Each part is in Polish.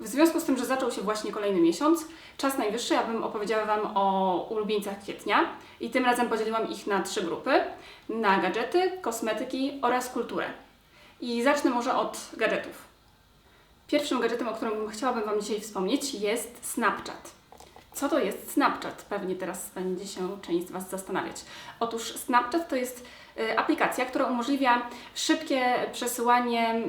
W związku z tym, że zaczął się właśnie kolejny miesiąc, czas najwyższy, abym opowiedziała Wam o ulubieńcach kwietnia i tym razem podzieliłam ich na trzy grupy, na gadżety, kosmetyki oraz kulturę. I zacznę może od gadżetów. Pierwszym gadżetem, o którym chciałabym Wam dzisiaj wspomnieć jest Snapchat. Co to jest Snapchat? Pewnie teraz będzie się część z Was zastanawiać. Otóż Snapchat to jest y, aplikacja, która umożliwia szybkie przesyłanie mm,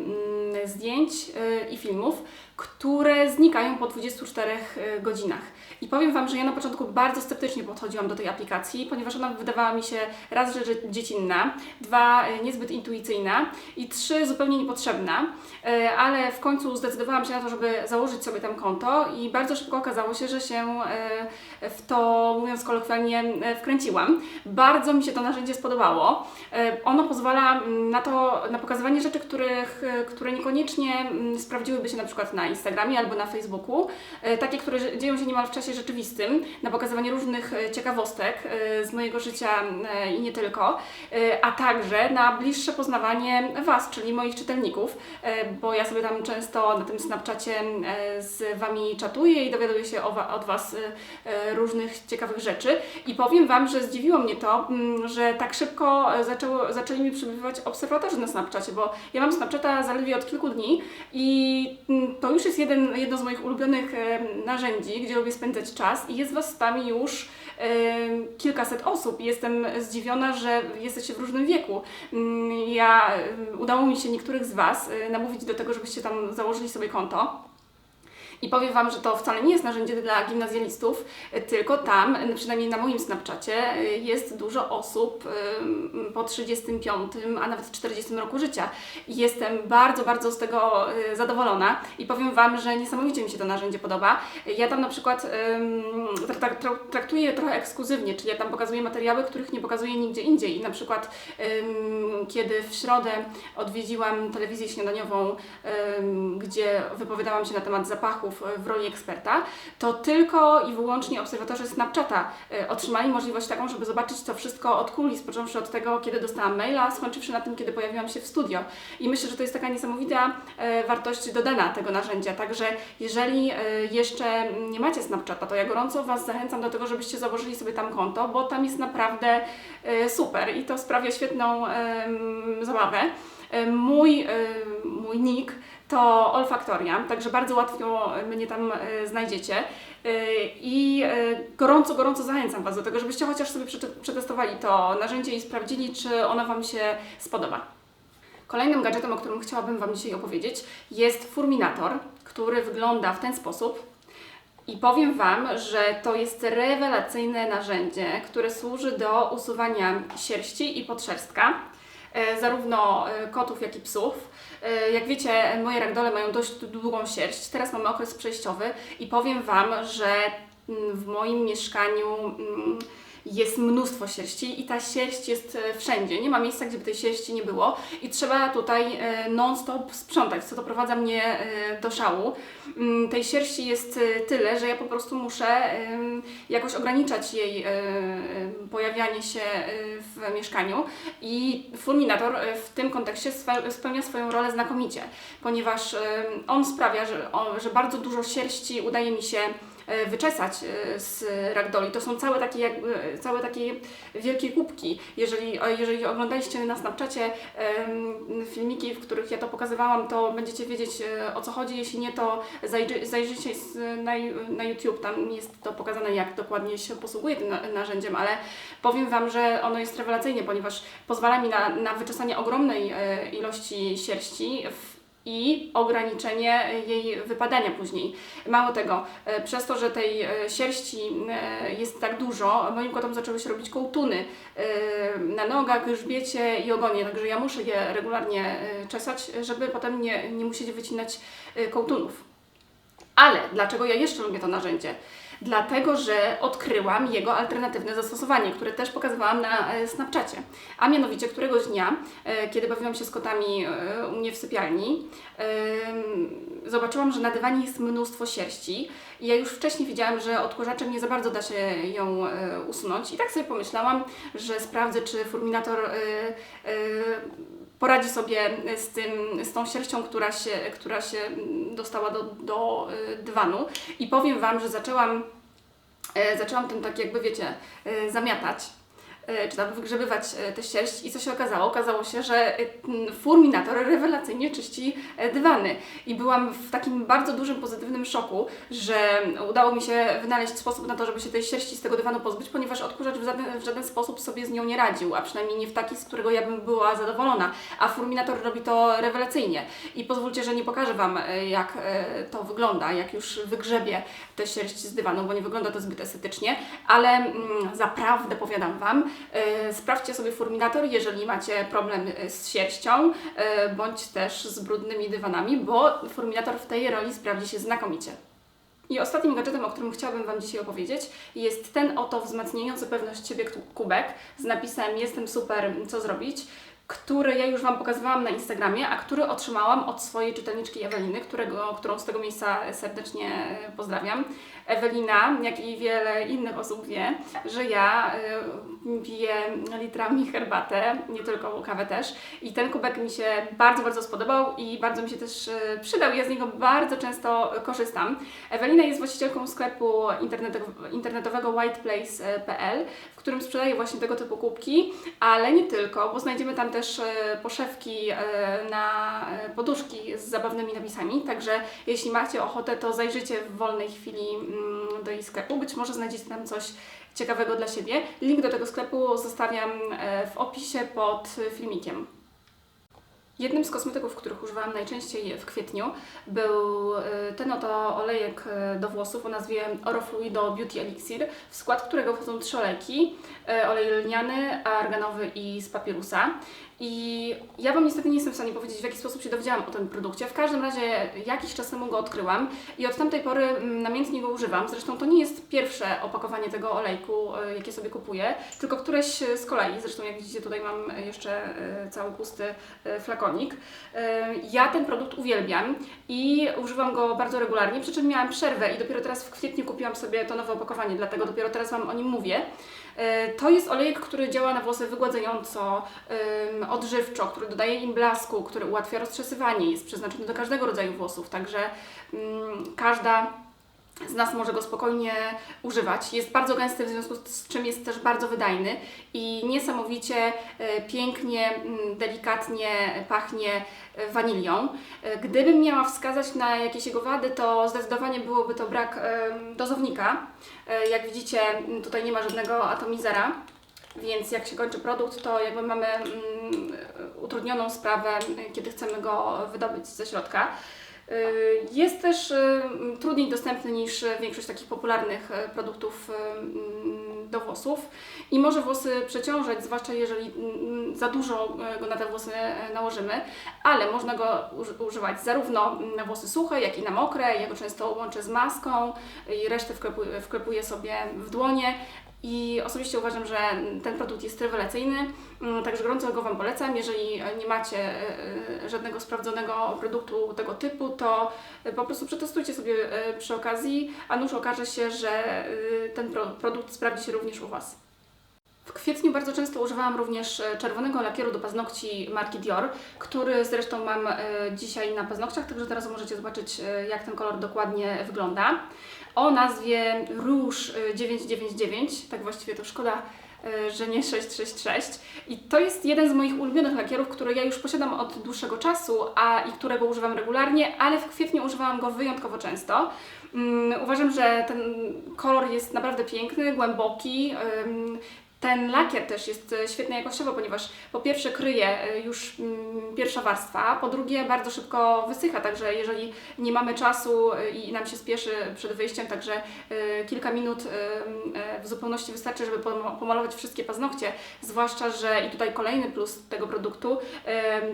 zdjęć y, i filmów, które znikają po 24 y, godzinach. I powiem Wam, że ja na początku bardzo sceptycznie podchodziłam do tej aplikacji, ponieważ ona wydawała mi się raz, że dziecinna, dwa, y, niezbyt intuicyjna i trzy, zupełnie niepotrzebna, Y, ale w końcu zdecydowałam się na to, żeby założyć sobie tam konto i bardzo szybko okazało się, że się y, w to, mówiąc kolokwialnie, wkręciłam. Bardzo mi się to narzędzie spodobało. Ono pozwala mm, na to, na pokazywanie rzeczy, których, które niekoniecznie mm, sprawdziłyby się na przykład na Instagramie albo na Facebooku, takie, które dzieją się niemal w czasie rzeczywistym, na pokazywanie różnych y, ciekawostek y, z mojego życia y, i nie tylko, a także na bliższe poznawanie Was, czyli moich czytelników, bo ja sobie tam często na tym Snapchacie z Wami czatuję i dowiaduję się od Was różnych ciekawych rzeczy. I powiem Wam, że zdziwiło mnie to, mm, że tak szybko e, zaczęło, zaczęli mi przybywać obserwatorzy na Snapchacie, bo ja mam Snapchata zaledwie od kilku dni i mm, to już jest jeden, jedno z moich ulubionych e, narzędzi, gdzie lubię spędzać czas i jest Was tam już e, kilkaset osób jestem zdziwiona, że jesteście w różnym wieku. Mm, Ja, udało mi się niektórych z Was e, namówić do tego, żebyście tam założyli sobie konto. I powiem Wam, że to wcale nie jest narzędzie dla gimnazjalistów, y, tylko tam, y, przynajmniej na moim Snapchacie, y, jest dużo osób po 35, a nawet 40 roku życia. I jestem bardzo, bardzo z tego zadowolona i powiem Wam, że niesamowicie mi się to narzędzie podoba. Ja tam na przykład traktuję je trochę ekskluzywnie, czyli ja tam pokazuję materiały, których nie pokazuję nigdzie indziej. I na przykład kiedy w środę odwiedziłam telewizję śniadaniową, gdzie wypowiadałam się na temat zapachów y, w roli eksperta, to tylko i wyłącznie obserwatorzy Snapchata y, otrzymali możliwość taką, żeby zobaczyć to wszystko od kulis, począwszy od tego, kiedy dostałam maila, skończywszy na tym, kiedy pojawiłam się w studio. I myślę, że to jest taka niesamowita y, wartość dodana tego narzędzia. Także jeżeli jeszcze nie macie Snapchata, to ja gorąco Was zachęcam do tego, żebyście założyli sobie tam konto, bo tam jest naprawdę super i to sprawia świetną zabawę. Mój, mój nick to Olfaktoria, także bardzo łatwo mnie tam y, znajdziecie. Y, I y, gorąco, gorąco zachęcam Was do tego, żebyście chociaż sobie przete- przetestowali to narzędzie i sprawdzili, czy ono Wam się spodoba. Kolejnym gadżetem, o którym chciałabym Wam dzisiaj opowiedzieć, jest furminator, który wygląda w ten sposób. I powiem Wam, że to jest rewelacyjne narzędzie, które służy do usuwania sierści i podszerstka, e, zarówno e, kotów, jak i psów. E, Jak wiecie, moje ragdole mają dość długą sierść. Teraz mamy okres przejściowy i powiem Wam, że mm, w moim mieszkaniu mm, jest mnóstwo sierści i ta sierść jest e, wszędzie. Nie ma miejsca, gdzie by tej sierści nie było i trzeba tutaj e, non-stop sprzątać, co doprowadza mnie e, do szału. Mm, Tej sierści jest tyle, że ja po prostu muszę jakoś ograniczać jej pojawianie się w mieszkaniu i fulminator w tym kontekście spełnia swoją rolę znakomicie, ponieważ on sprawia, że, że bardzo dużo sierści udaje mi się wyczesać e, z ragdoli. To są całe takie, jakby, całe takie wielkie kubki. Jeżeli, jeżeli oglądaliście na Snapchacie filmiki, w których ja to pokazywałam, to będziecie wiedzieć e, o co chodzi. Jeśli nie, to zajrzy, zajrzyjcie na, na YouTube, tam jest to pokazane, jak dokładnie się posługuje tym na- narzędziem, ale powiem Wam, że ono jest rewelacyjne, ponieważ pozwala mi na, na wyczesanie ogromnej e, ilości sierści w, i ograniczenie jej wypadania później. Mało tego, e, przez to, że tej e, sierści e, jest tak dużo, moim kotom zaczęły się robić kołtuny na nogach, grzbiecie i ogonie, także ja muszę je regularnie czesać, żeby potem nie, nie musieć wycinać kołtunów. Ale dlaczego ja jeszcze lubię to narzędzie? Dlatego, że odkryłam jego alternatywne zastosowanie, które też pokazywałam na e, Snapchacie. A mianowicie któregoś dnia, e, kiedy bawiłam się z kotami e, u mnie w sypialni, zobaczyłam, że na dywanie jest mnóstwo sierści ja już wcześniej wiedziałam, że odkurzaczem nie za bardzo da się ją usunąć i tak sobie pomyślałam, że sprawdzę, czy furminator e, poradzi sobie z, tym, z tą sierścią, która się, która się dostała do, do y, dywanu. I powiem Wam, że zaczęłam, e, zaczęłam tym tak jakby, wiecie, e, zamiatać czy tam wygrzebywać e, tę sierść i co się okazało? Okazało się, że e, m, Furminator rewelacyjnie czyści e, dywany. I byłam w takim bardzo dużym pozytywnym szoku, że udało mi się wynaleźć sposób na to, żeby się tej sierści z tego dywanu pozbyć, ponieważ odkurzacz w żaden, w żaden sposób sobie z nią nie radził, a przynajmniej nie w taki, z którego ja bym była zadowolona, a Furminator robi to rewelacyjnie. I pozwólcie, że nie pokażę Wam e, jak e, to wygląda, jak już wygrzebie tę sierść z dywanu, bo nie wygląda to zbyt estetycznie, ale mm, zaprawdę powiadam Wam, e, sprawdźcie sobie Furminator, jeżeli macie problem e, z sierścią, e, bądź też z brudnymi dywanami, bo Furminator w tej roli sprawdzi się znakomicie. I ostatnim gadżetem, o którym chciałabym Wam dzisiaj opowiedzieć, jest ten oto wzmacniający pewność siebie kubek z napisem Jestem super, co zrobić, który ja już Wam pokazywałam na Instagramie, a który otrzymałam od swojej czytelniczki Eweliny, którego, którą z tego miejsca serdecznie pozdrawiam. Ewelina, jak i wiele innych osób wie, że ja y, piję litrami herbatę, nie tylko kawę też. I ten kubek mi się bardzo, bardzo spodobał i bardzo mi się też y, przydał. Ja z niego bardzo często korzystam. Ewelina jest właścicielką sklepu internetow- internetowego whiteplace.pl, w którym sprzedaje właśnie tego typu kubki, ale nie tylko, bo znajdziemy tam też e, poszewki e, na e, poduszki z zabawnymi napisami, także jeśli macie ochotę, to zajrzyjcie w wolnej chwili mm, do jej sklepu, być może znajdziecie tam coś ciekawego dla siebie. Link do tego sklepu zostawiam w opisie pod filmikiem. Jednym z kosmetyków, których używałam najczęściej w kwietniu, był ten oto olejek do włosów o nazwie Orofluido Beauty Elixir, w skład którego wchodzą trzy olejki, olej lniany, arganowy i z papierusa. I ja Wam niestety nie jestem w stanie powiedzieć, w jaki sposób się dowiedziałam o tym produkcie. W każdym razie jakiś czas temu go odkryłam i od tamtej pory mm, namiętnie go używam. Zresztą to nie jest pierwsze opakowanie tego olejku, y, jakie sobie kupuję, tylko któreś z kolei. Zresztą jak widzicie tutaj mam jeszcze y, cały pusty flakonik. Ja ten produkt uwielbiam i używam go bardzo regularnie, przy czym miałam przerwę i dopiero teraz w kwietniu kupiłam sobie to nowe opakowanie, dlatego dopiero teraz Wam o nim mówię. To jest olejek, który działa na włosy wygładzająco, odżywczo, który dodaje im blasku, który ułatwia roztrzesywanie, jest przeznaczony do każdego rodzaju włosów, także ym, każda z nas może go spokojnie używać. Jest bardzo gęsty, w związku z czym jest też bardzo wydajny i niesamowicie e, pięknie, mm, delikatnie pachnie e, wanilią. E, Gdybym miała wskazać na jakieś jego wady, to zdecydowanie byłoby to brak dozownika. Jak widzicie, tutaj nie ma żadnego atomizera. Więc jak się kończy produkt, to jakby mamy mm, utrudnioną sprawę, kiedy chcemy go wydobyć ze środka. Y, Jest też y, trudniej dostępny niż większość takich popularnych y, produktów mm, do włosów i może włosy przeciążać, zwłaszcza jeżeli mm, za dużo go na te włosy nałożymy, ale można go uży- używać zarówno na włosy suche, jak i na mokre. Ja go często łączę z maską i resztę wklepuję sobie w dłonie. I osobiście uważam, że ten produkt jest rewelacyjny, mm, także gorąco go Wam polecam. Jeżeli nie macie e, e, żadnego sprawdzonego produktu tego typu, to e, po prostu przetestujcie sobie przy okazji, a nuż okaże się, że ten pro- produkt sprawdzi się również u Was. W kwietniu bardzo często używałam również czerwonego lakieru do paznokci marki Dior, który zresztą mam dzisiaj na paznokciach, także teraz możecie zobaczyć jak ten kolor dokładnie wygląda. O nazwie e, 999, tak właściwie to szkoda, e, że nie 666. I to jest jeden z moich ulubionych lakierów, który ja już posiadam od dłuższego czasu, a i którego używam regularnie, ale w kwietniu używałam go wyjątkowo często. Mm, Uważam, że ten kolor jest naprawdę piękny, głęboki. ym, ten lakier też jest e, świetny jakościowo, ponieważ po pierwsze kryje e, już mm, pierwsza warstwa, po drugie bardzo szybko wysycha, także jeżeli nie mamy czasu e, i nam się spieszy przed wyjściem, także kilka minut w zupełności wystarczy, żeby pomalować wszystkie paznokcie, zwłaszcza, że i tutaj kolejny plus tego produktu,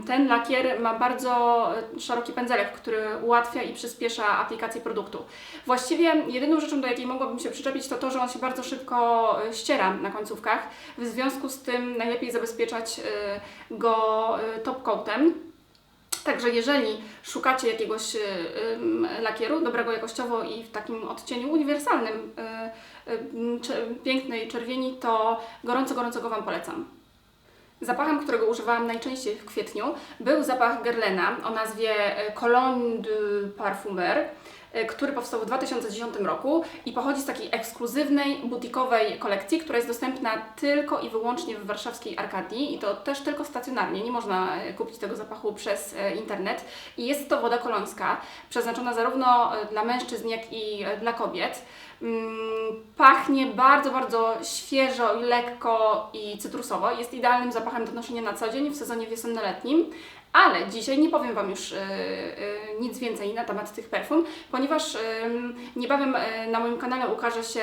ten lakier ma bardzo e, szeroki pędzelek, który ułatwia i przyspiesza aplikację produktu. Właściwie jedyną rzeczą, do jakiej mogłabym się przyczepić, to to, że on się bardzo szybko e, ściera na końcówkach. W związku z tym najlepiej zabezpieczać e, go top coatem. Także jeżeli szukacie jakiegoś lakieru dobrego jakościowo i w takim odcieniu uniwersalnym, pięknej czerwieni, to gorąco, gorąco go Wam polecam. Zapachem, którego używałam najczęściej w kwietniu, był zapach Guerlaina o nazwie e, Cologne de Parfumeur, e, który powstał w 2010 roku i pochodzi z takiej ekskluzywnej, butikowej kolekcji, która jest dostępna tylko i wyłącznie w warszawskiej Arkadii i to też tylko stacjonarnie, nie można e, kupić tego zapachu przez e, internet. I jest to woda kolońska, przeznaczona zarówno e, dla mężczyzn, jak i e, dla kobiet. Mm, Pachnie bardzo, bardzo świeżo lekko i cytrusowo. Jest idealnym zapachem do noszenia na co dzień w sezonie wiosenno-letnim. Ale dzisiaj nie powiem Wam już y, y, nic więcej na temat tych perfum, ponieważ niebawem y, na moim kanale ukaże się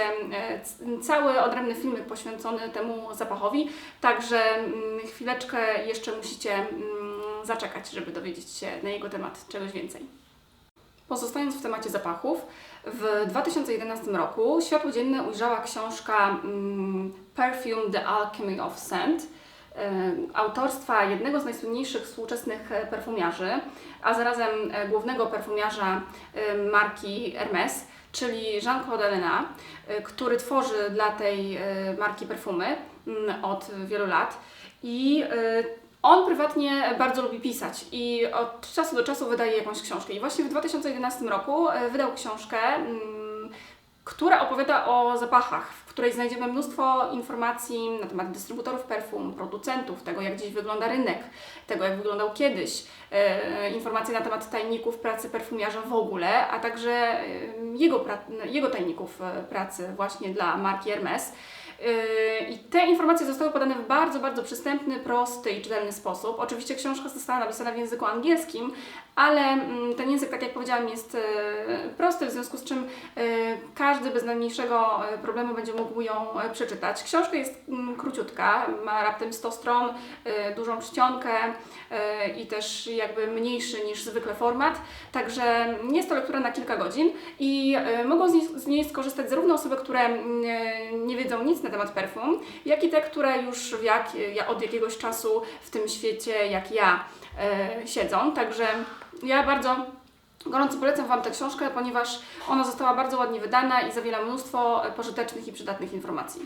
cały odrębny filmik poświęcony temu zapachowi, także chwileczkę jeszcze musicie zaczekać, żeby dowiedzieć się na jego temat czegoś więcej. Pozostając w temacie zapachów, w 2011 roku światło dzienne ujrzała książka Perfume The Alchemy of Scent autorstwa jednego z najsłynniejszych współczesnych e, perfumiarzy, a zarazem e, głównego perfumiarza marki Hermes, czyli Jean-Claude Elena, który tworzy dla tej e, marki perfumy mm, od wielu lat. I on prywatnie bardzo lubi pisać i od czasu do czasu wydaje jakąś książkę. I właśnie w 2011 roku wydał książkę, mm, która opowiada o zapachach, w której znajdziemy mnóstwo informacji na temat dystrybutorów perfum, producentów, tego jak dziś wygląda rynek, tego jak wyglądał kiedyś, e, informacje na temat tajników pracy perfumiarza w ogóle, a także e, jego, jego tajników e, pracy właśnie dla marki Hermes. I te informacje zostały podane w bardzo, bardzo przystępny, prosty i czytelny sposób. Oczywiście książka została napisana w języku angielskim, ale mm, ten język, tak jak powiedziałam, jest e, prosty, w związku z czym e, każdy bez najmniejszego e, problemu będzie mógł ją przeczytać. Książka jest mm, króciutka, ma raptem 100 stron, dużą czcionkę i też jakby mniejszy niż zwykle format, także jest to lektura na kilka godzin i mogą z niej, skorzystać zarówno osoby, które mm, nie wiedzą nic na temat perfum, jak i te, które już jak, ja od jakiegoś czasu w tym świecie, jak ja, siedzą. Także ja bardzo gorąco polecam Wam tę książkę, ponieważ ona została bardzo ładnie wydana i zawiera mnóstwo e, pożytecznych i przydatnych informacji.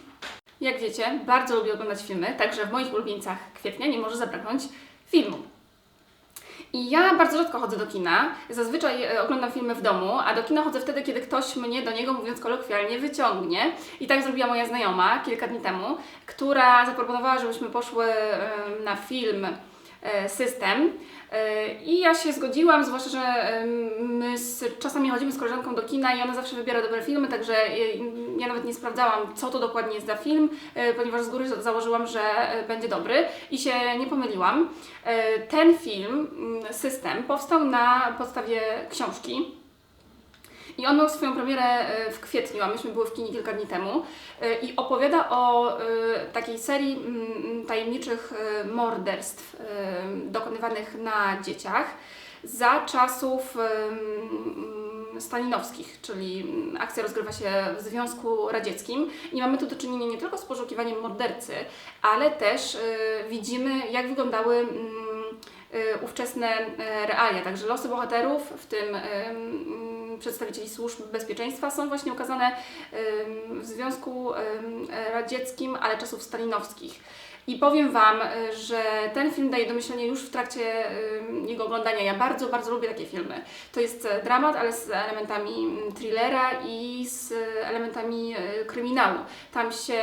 Jak wiecie, bardzo lubię oglądać filmy, także w moich ulubieńcach kwietnia nie może zabraknąć filmu. I ja bardzo rzadko chodzę do kina. Zazwyczaj e, oglądam filmy w domu, a do kina chodzę wtedy, kiedy ktoś mnie do niego, mówiąc kolokwialnie, wyciągnie. I tak zrobiła moja znajoma kilka dni temu, która zaproponowała, żebyśmy poszły na film e, System. E, I ja się zgodziłam, zwłaszcza, że my z, czasami chodzimy z koleżanką do kina i ona zawsze wybiera dobre filmy, także ja nawet nie sprawdzałam, co to dokładnie jest za film, e, ponieważ z góry za- założyłam, że e, będzie dobry i się nie pomyliłam. Ten film, mm, System, powstał na podstawie książki. I on miał swoją premierę e, w kwietniu, a myśmy były w kinie kilka dni temu. E, I opowiada o e, takiej serii mm, tajemniczych e, morderstw dokonywanych na dzieciach za czasów em, stalinowskich, czyli mm, akcja rozgrywa się w Związku Radzieckim i mamy tu do czynienia nie tylko z poszukiwaniem mordercy, ale też widzimy, jak wyglądały mm, ówczesne realia. Także losy bohaterów, w tym przedstawicieli służb bezpieczeństwa, są właśnie ukazane w Związku Radzieckim, ale czasów stalinowskich. I powiem Wam, że ten film daje do myślenia już w trakcie jego oglądania. Ja bardzo, bardzo lubię takie filmy. To jest e, dramat, ale z elementami mm, thrillera i z e, elementami e, kryminału. Tam się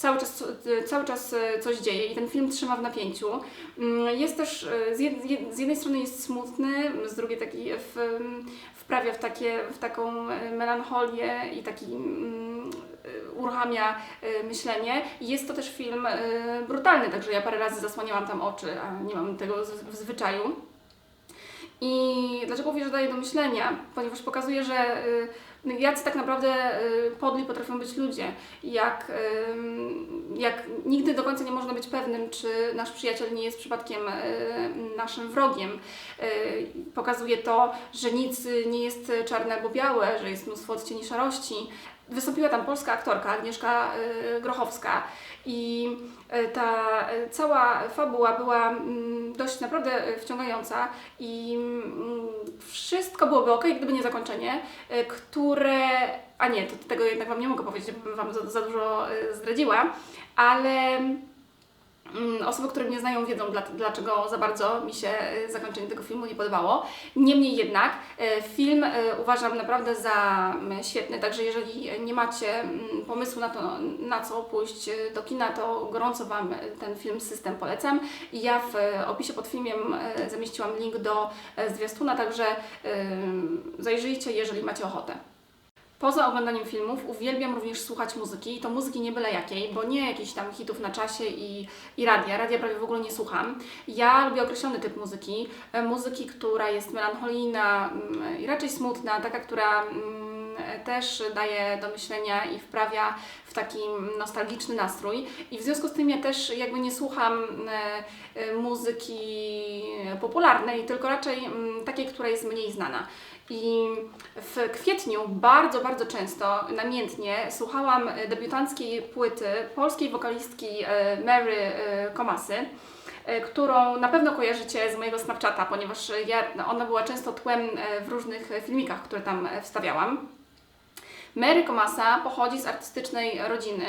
cały czas, e, cały czas e, coś dzieje i ten film trzyma w napięciu. Mm, Jest też, e, z, jed, z jednej strony jest smutny, z drugiej taki w, wprawia w, takie, w taką melancholię i taki mm, uruchamia myślenie. Jest to też film brutalny, także ja parę razy zasłaniałam tam oczy, a nie mam tego w zwyczaju. I dlaczego mówię, że daje do myślenia? Ponieważ pokazuje, że y, jacy tak naprawdę y, podli potrafią być ludzie. Jak, jak nigdy do końca nie można być pewnym, czy nasz przyjaciel nie jest przypadkiem y, naszym wrogiem. Y, Pokazuje to, że nic nie jest czarne albo białe, że jest mnóstwo odcieni szarości. Wystąpiła tam polska aktorka Agnieszka y, Grochowska. I y, ta y, cała fabuła była mm, dość naprawdę wciągająca i mm, wszystko byłoby ok, gdyby nie zakończenie, które... A nie, to tego jednak Wam nie mogę powiedzieć, bo bym Wam za, za dużo zdradziła, ale Osoby, które mnie znają, wiedzą, dla, dlaczego za bardzo mi się e, zakończenie tego filmu nie podobało. Niemniej jednak e, film e, uważam naprawdę za mm, świetny, także jeżeli nie macie mm, pomysłu na to, na co pójść do kina, to gorąco Wam ten film System polecam. I ja w opisie pod filmem e, zamieściłam link do zwiastuna, także zajrzyjcie, jeżeli macie ochotę. Poza oglądaniem filmów uwielbiam również słuchać muzyki i to muzyki nie byle jakiej, bo nie jakichś tam hitów na czasie i, i radia. Radia prawie w ogóle nie słucham. Ja lubię określony typ muzyki. E, Muzyki, która jest melancholijna mm, i raczej smutna, taka, która mm, też daje do myślenia i wprawia w taki nostalgiczny nastrój. I w związku z tym ja też jakby nie słucham e, e, muzyki popularnej, tylko raczej mm, takiej, która jest mniej znana. I w kwietniu bardzo, bardzo często, namiętnie słuchałam debiutanckiej płyty polskiej wokalistki e, Mary e, Komasy, e, którą na pewno kojarzycie z mojego Snapchata, ponieważ ja, no, ona była często tłem w różnych filmikach, które tam wstawiałam. Mary Komasa pochodzi z artystycznej rodziny.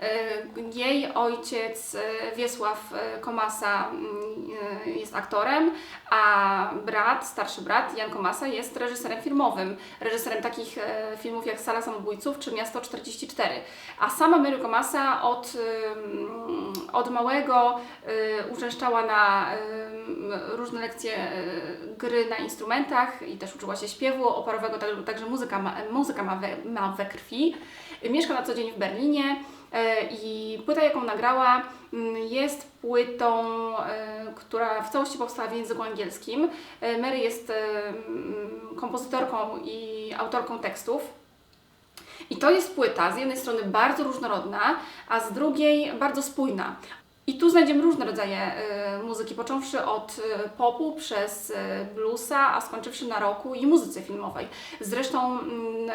E, Jej ojciec e, Wiesław e, Komasa mm, jest aktorem, a brat, starszy brat Jan Komasa jest reżyserem filmowym. Reżyserem takich filmów jak Sala Samobójców czy Miasto 44. A sama Mary Komasa od, ym, od małego uczęszczała na różne lekcje gry na instrumentach i też uczyła się śpiewu operowego, tak- także muzyka ma, muzyka ma, we, ma we krwi. Mieszka na co dzień w Berlinie i płyta, jaką nagrała, mm, jest płytą, e, która w całości powstała w języku angielskim. E, Mary jest e, mm, kompozytorką i autorką tekstów. I to jest płyta z jednej strony bardzo różnorodna, a z drugiej bardzo spójna. I tu znajdziemy różne rodzaje muzyki, począwszy od popu przez bluesa, a skończywszy na rocku i muzyce filmowej. Zresztą mm,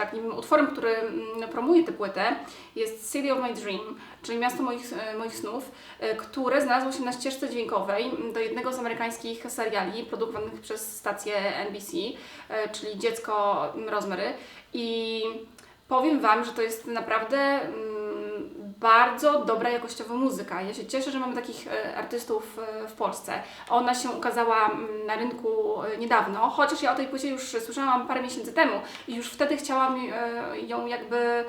takim utworem, który mm, promuje tę płytę jest City of My Dream, czyli Miasto moich, e, moich snów, e, które znalazło się na ścieżce dźwiękowej mm, do jednego z amerykańskich seriali produkowanych przez stację NBC, e, czyli Dziecko Rozmary. I powiem Wam, że to jest naprawdę mm, bardzo dobra jakościowa muzyka. Ja się cieszę, że mamy takich e, artystów e, w Polsce. Ona się ukazała mm, na rynku e, niedawno, chociaż ja o tej płycie już słyszałam parę miesięcy temu i już wtedy chciałam ją jakby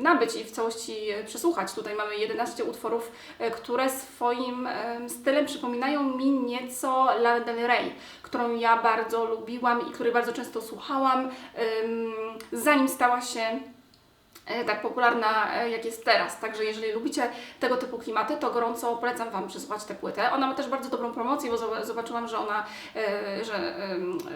nabyć i w całości przesłuchać. Tutaj mamy 11 utworów, które swoim stylem przypominają mi nieco Lana Del Rey, którą ja bardzo lubiłam i której bardzo często słuchałam, zanim stała się tak popularna, e, jak jest teraz. Także jeżeli lubicie tego typu klimaty, to gorąco polecam Wam przesłuchać tę płytę. Ona ma też bardzo dobrą promocję, bo zob- zobaczyłam, że ona, e, że,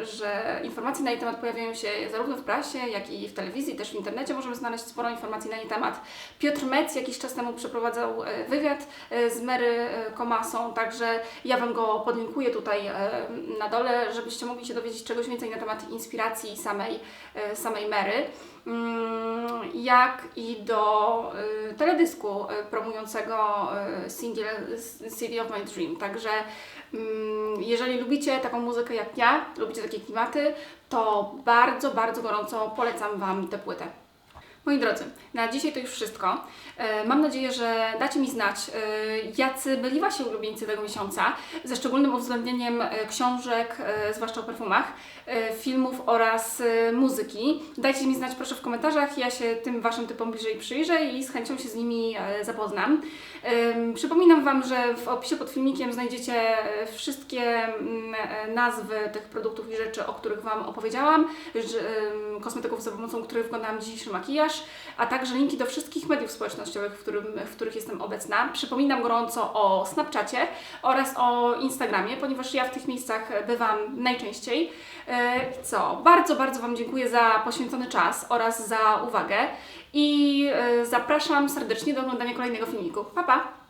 że informacje na jej temat pojawiają się zarówno w prasie, jak i w telewizji, też w internecie możemy znaleźć sporo informacji na jej temat. Piotr Metz jakiś czas temu przeprowadzał e, wywiad e, z Mary e, Komasą, także ja Wam go podlinkuję tutaj e, na dole, żebyście mogli się dowiedzieć czegoś więcej na temat inspiracji samej, e, samej Mary jak i do y, teledysku y, promującego y, singiel s- City of My Dream. Także mm, jeżeli lubicie taką muzykę jak ja, lubicie takie klimaty, to bardzo, bardzo gorąco polecam Wam tę płytę. Moi drodzy, na dzisiaj to już wszystko. E, Mam nadzieję, że dacie mi znać, e, jacy byli Wasi ulubieńcy tego miesiąca, ze szczególnym uwzględnieniem e, książek, zwłaszcza o perfumach, filmów oraz muzyki. Dajcie mi znać proszę w komentarzach, ja się tym Waszym typom bliżej przyjrzę i z chęcią się z nimi zapoznam. Przypominam Wam, że w opisie pod filmikiem znajdziecie wszystkie mm, nazwy tych produktów i rzeczy, o których Wam opowiedziałam, kosmetyków, za pomocą których wykonałam dzisiejszy makijaż, a także linki do wszystkich mediów społecznościowych, w, którym, w których jestem obecna. Przypominam gorąco o Snapchacie oraz o Instagramie, ponieważ ja w tych miejscach bywam najczęściej. E, Co? Bardzo, bardzo Wam dziękuję za poświęcony czas oraz za uwagę i e, zapraszam serdecznie do oglądania kolejnego filmiku. Pa, pa!